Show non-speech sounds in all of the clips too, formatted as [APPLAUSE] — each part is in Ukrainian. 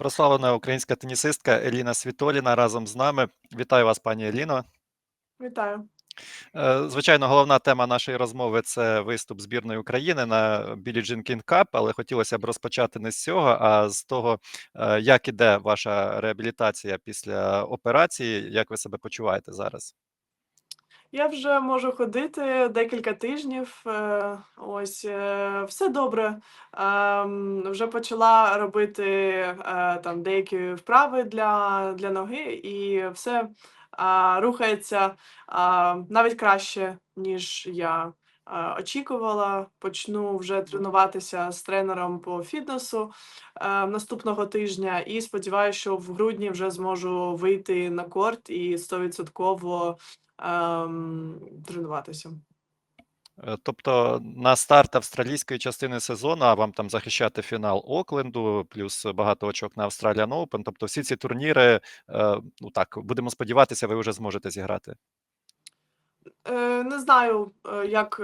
Прославлена українська тенісистка Еліна Світоліна разом з нами. Вітаю вас, пані Еліно. Вітаю. Е, звичайно, головна тема нашої розмови це виступ збірної України на Білі Джин Кінг Кап, але хотілося б розпочати не з цього, а з того, е, як іде ваша реабілітація після операції, як ви себе почуваєте зараз? Я вже можу ходити декілька тижнів. е, Ось е, все добре. Ем, Вже почала робити е, там деякі вправи для, для ноги, і все рухається навіть краще, ніж я очікувала. Почну вже тренуватися з тренером по фітнесу наступного тижня, і сподіваюся, що в грудні вже зможу вийти на корт і стовідсотково тренуватися. Е, Тобто на старт австралійської частини сезону, а вам там захищати фінал Окленду, плюс багато очок на Australian Open. Тобто всі ці турніри, е, ну так, будемо сподіватися, ви вже зможете зіграти. Е, не знаю, як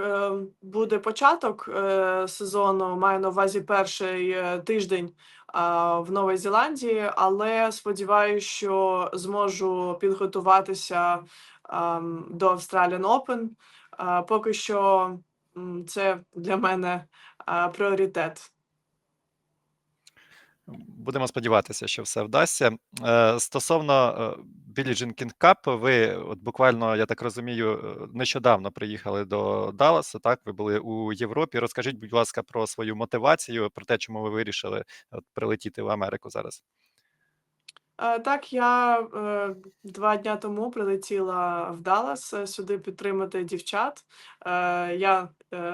буде початок сезону. Маю на увазі перший тиждень в Новій Зеландії, але сподіваюся, що зможу підготуватися до Australian Open. Поки що це для мене пріоритет. Будемо сподіватися, що все вдасться. Е, Стосовно е, Білі Джин Кап, ви от буквально, я так розумію, е, нещодавно приїхали до Далласа. Так, ви були у Європі. Розкажіть, будь ласка, про свою мотивацію, про те, чому ви вирішили прилетіти в Америку зараз. Е, Так, я е, два дня тому прилетіла в Даллас е, сюди підтримати дівчат. Я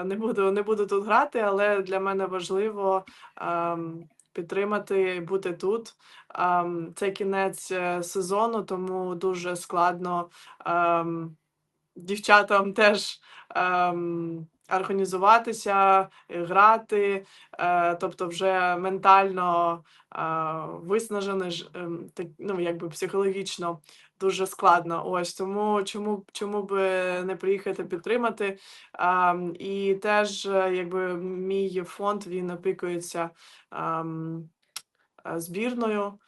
не буду, не буду тут грати, але для мене важливо ем, підтримати, бути тут. Ем, Це кінець сезону, тому дуже складно ем, дівчатам теж організуватися, е, грати, е, тобто вже ментально ем, так, ну, якби психологічно дуже складно. Ось тому чому, б- чому би не приїхати підтримати. І теж, е, якби мій фонд він опікується е, збірною.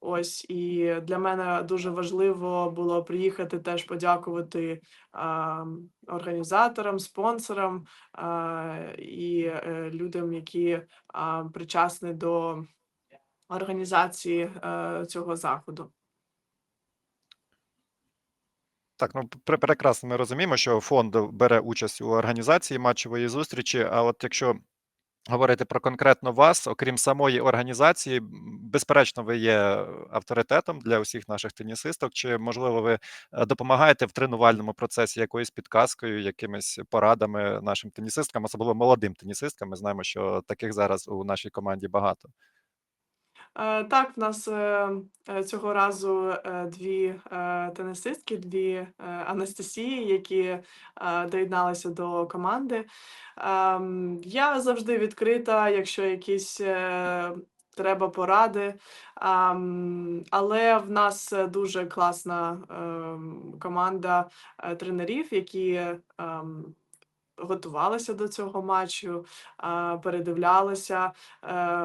Ось і для мене дуже важливо було приїхати теж подякувати а, організаторам, спонсорам а, і е, людям, які а, причасні до організації е, цього заходу. Так, ну прекрасно. Ми розуміємо, що фонд бере участь у організації матчевої зустрічі. А от якщо говорити про конкретно вас, окрім самої організації, безперечно, ви є авторитетом для усіх наших тенісисток. Чи можливо ви е, допомагаєте в тренувальному процесі якоюсь підказкою, якимись порадами нашим тенісисткам, особливо молодим тенісисткам? Ми знаємо, що таких зараз у нашій команді багато. Е, Так, в нас е, е, цього разу е, дві тенісистки, дві Анастасії, які доєдналися до команди. Ем, Я завжди відкрита, якщо якісь треба поради. Але в нас дуже класна ем, команда тренерів, які готувалися до цього матчу, а, передивлялися е,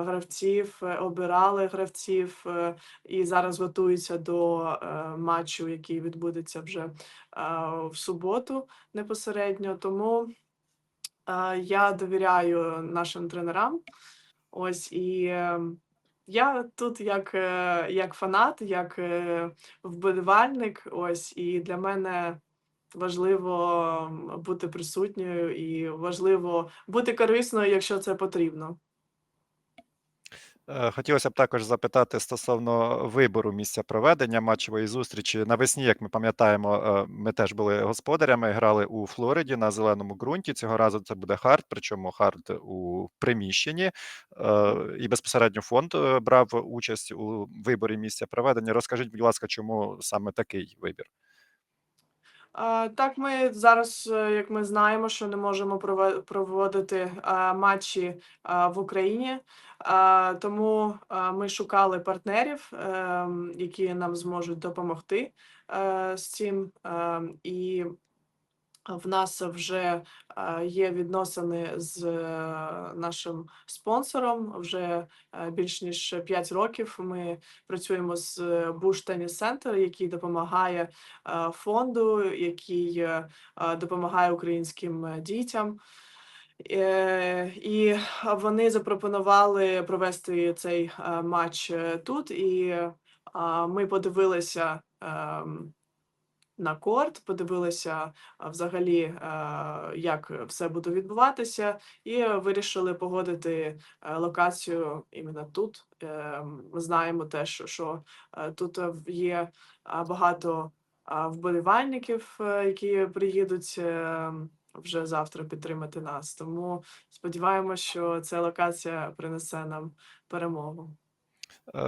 гравців, е, обирали гравців е, і зараз готуються до матчу, який відбудеться вже в суботу непосередньо. Тому я довіряю нашим тренерам. Ось і я тут як, як фанат, як вболівальник. Ось і для мене важливо бути присутньою і важливо бути корисною, якщо це потрібно. Е, Хотілося б також запитати стосовно вибору місця проведення матчевої зустрічі. Навесні, як ми пам'ятаємо, е, ми теж були господарями, грали у Флориді на зеленому ґрунті. Цього разу це буде хард, причому хард у приміщенні. Е, І безпосередньо фонд брав участь у виборі місця проведення. Розкажіть, будь ласка, чому саме такий вибір? Так, ми зараз, е, як ми знаємо, що не можемо проводити матчі в Україні, тому ми шукали партнерів, ем, які нам зможуть допомогти е, з цим. Ем, І В нас вже, е, є відносини з, е, нашим спонсором. Вже, е, більш ніж 5 років ми працюємо з Bush Tennis Center, який допомагає, е, фонду, який, е, е, допомагає українським, е, дітям. Е, і вони запропонували провести цей, е, матч, е, тут, і, ми подивилися, ем, на корт, подивилися, взагалі, як все буде відбуватися, і вирішили погодити, е, локацію іменно тут. Ем, ми знаємо теж, що, е, тут, е, є, багато, вболівальників, які приїдуть, ем, вже завтра підтримати нас. Тому сподіваємось, що ця локація принесе нам перемогу. Е,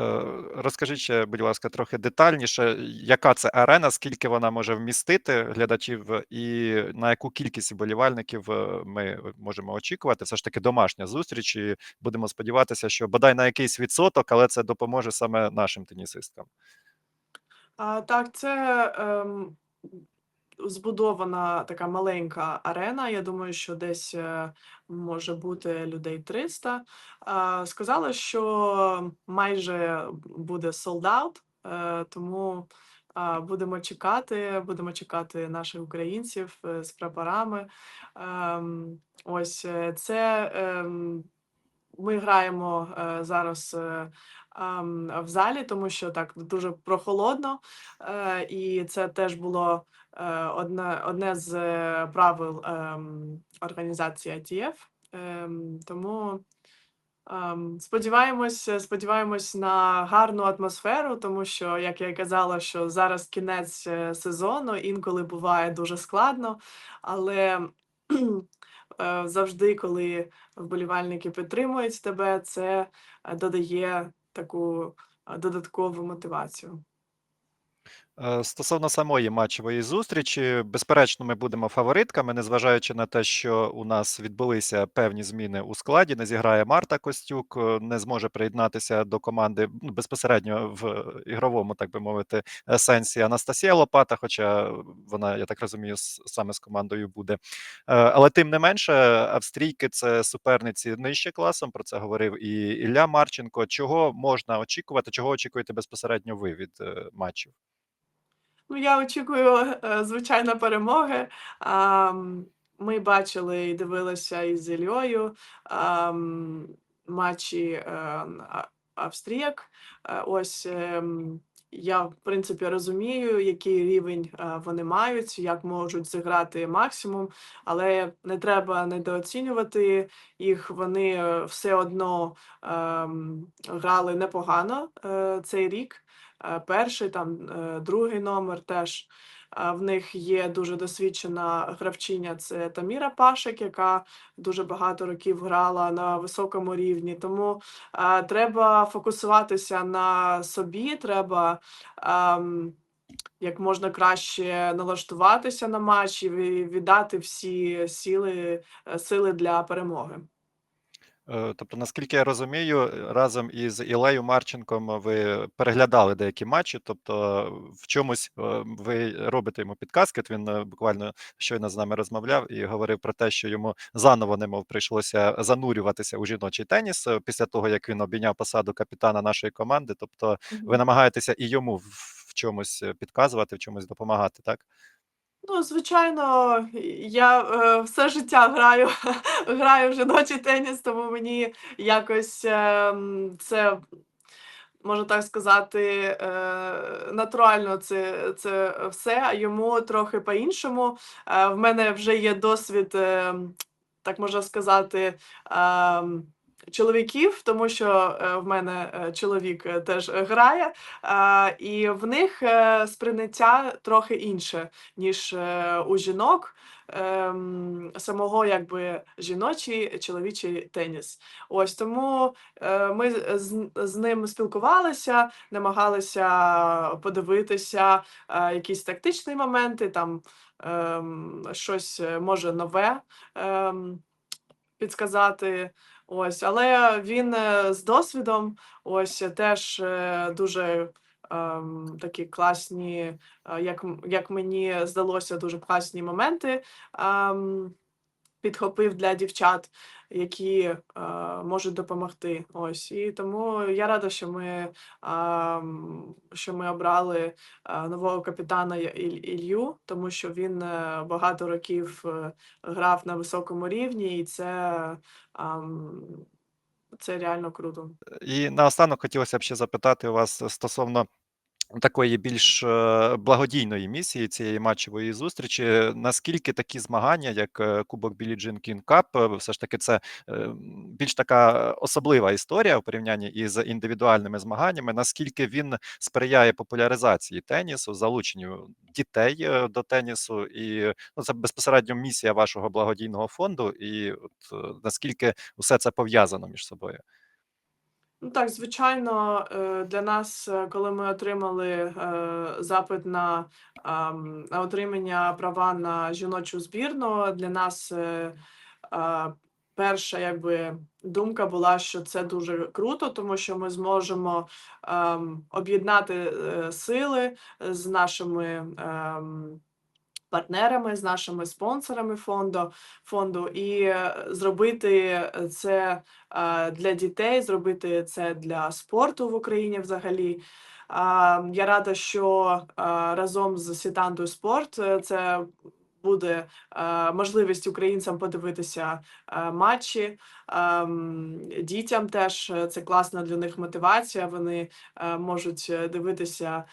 розкажіть ще, будь ласка, трохи детальніше, яка це арена, скільки вона може вмістити глядачів, і на яку кількість вболівальників, е, ми можемо очікувати? Все ж таки домашня зустріч, і будемо сподіватися, що бодай на якийсь відсоток, але це допоможе саме нашим тенісисткам. А, так, це, ем, збудована така маленька арена. Я думаю, що десь, е, може бути людей 300. А, сказали, що майже буде out, е, тому, будемо чекати, будемо чекати наших українців, е, з прапорами. Ем, ось, це, ем, ми граємо, е, зараз, е, в залі, тому що так дуже прохолодно, е, і це теж було, е, одне одне з, е, правил, ем, організації ITF. Ем, тому, ем, сподіваємось сподіваємось на гарну атмосферу, тому що, як я казала, що зараз кінець, е, сезону, інколи буває дуже складно, але, е, завжди, коли вболівальники підтримують тебе, це, е, додає таку, додаткову мотивацію. Е, стосовно самої матчевої зустрічі, безперечно, ми будемо фаворитками, незважаючи на те, що у нас відбулися певні зміни у складі. Не зіграє Марта Костюк, е, не зможе приєднатися до команди ну, безпосередньо в ігровому, так би мовити, е, сенсі Анастасія Лопата, хоча вона, я так розумію, саме з командою буде. Е, Але тим не менше, австрійки це суперниці нижче класом. Про це говорив і Ілля Марченко. Чого можна очікувати? Чого очікуєте безпосередньо ви від е, матчів? Ну, я очікую, е, звичайно, перемоги. Ми бачили і дивилися із ам, матчі, е, австріяк. Е, ось, ем, я, в принципі, розумію, який рівень, вони мають, як можуть зіграти максимум, але не треба недооцінювати їх. Вони, все одно, ем, грали непогано, цей рік. Е, перший, там, е, другий номер теж. В них є дуже досвідчена гравчиня, це Таміра Пашик, яка дуже багато років грала на високому рівні. Тому, а, треба фокусуватися на собі, треба, ам, як можна краще налаштуватися на матч і віддати всі сили е, сили для перемоги. Е, Тобто, наскільки я розумію, разом із Ілею Марченком ви переглядали деякі матчі, тобто в чомусь е, ви робите йому підказки. От він е, буквально щойно з нами розмовляв і говорив про те, що йому заново немов прийшлося занурюватися у жіночий теніс е, після того, як він обійняв посаду капітана нашої команди. Тобто, ви намагаєтеся і йому в чомусь е, підказувати, в чомусь допомагати, так? Ну, звичайно, я, е, все життя граю [LAUGHS] граю в жіночий теніс, тому мені якось, ем, це, можна так сказати, е, натурально це це все, а йому трохи по-іншому. Е, в мене вже є досвід, ем, так можна сказати, ем, чоловіків, тому що, е, в мене, е, чоловік, е, теж грає, і в них, сприйняття трохи інше ніж, у жінок, ем, самого якби жіночий, чоловічий теніс. Ось тому, ми з з ним спілкувалися, намагалися подивитися, якісь тактичні моменти, там, ем, щось, може, нове, ем, підсказати. Ось, але він, е, з досвідом, ось, теж, е, дуже, ем, такі класні, е, як, як мені здалося, дуже класні моменти. ем, Підхопив для дівчат, які е, можуть допомогти. Ось і тому я рада, що ми, ем, що ми обрали е, нового капітана Ілью, тому що він е, багато років е, грав на високому рівні, і це, ем, це реально круто. І наостанок хотілося б ще запитати вас стосовно такої більш е, благодійної місії цієї матчевої зустрічі. Наскільки такі змагання, як е, Кубок Білі Джин Кін Кап, е, все ж таки це більш така особлива історія в порівнянні із індивідуальними змаганнями? Наскільки він сприяє популяризації тенісу, залученню дітей до тенісу, і ну, це безпосередньо місія вашого благодійного фонду, і от наскільки все це пов'язано між собою? Ну так, звичайно, е, для нас, е, коли ми отримали е, запит на, на отримання права на жіночу збірну, для нас перша якби думка була, що це дуже круто, тому що ми зможемо об'єднати сили з нашими. ем, Партнерами з нашими спонсорами фонду фонду і е, зробити це е, для дітей, зробити це для спорту в Україні взагалі. Я рада, що е, разом з Сітандою спорт це буде е, можливість українцям подивитися е, матчі. Ем, Дітям теж е, це класна для них мотивація. Вони можуть дивитися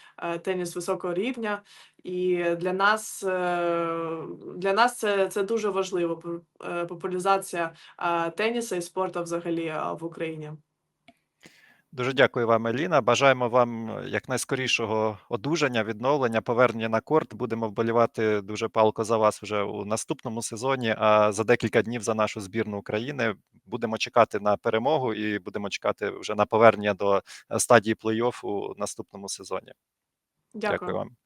теніс високого рівня. І для нас, для нас це, це дуже важливо. Популяризація теніса і спорту взагалі в Україні. Дуже дякую вам, Еліна. Бажаємо вам е, якнайскорішого одужання, відновлення, повернення на корт. Будемо вболівати дуже палко за вас вже у наступному сезоні. А за декілька днів за нашу збірну України будемо чекати на перемогу і будемо чекати вже на повернення до е, стадії плей-офф у наступному сезоні. Дякую. Дякую вам.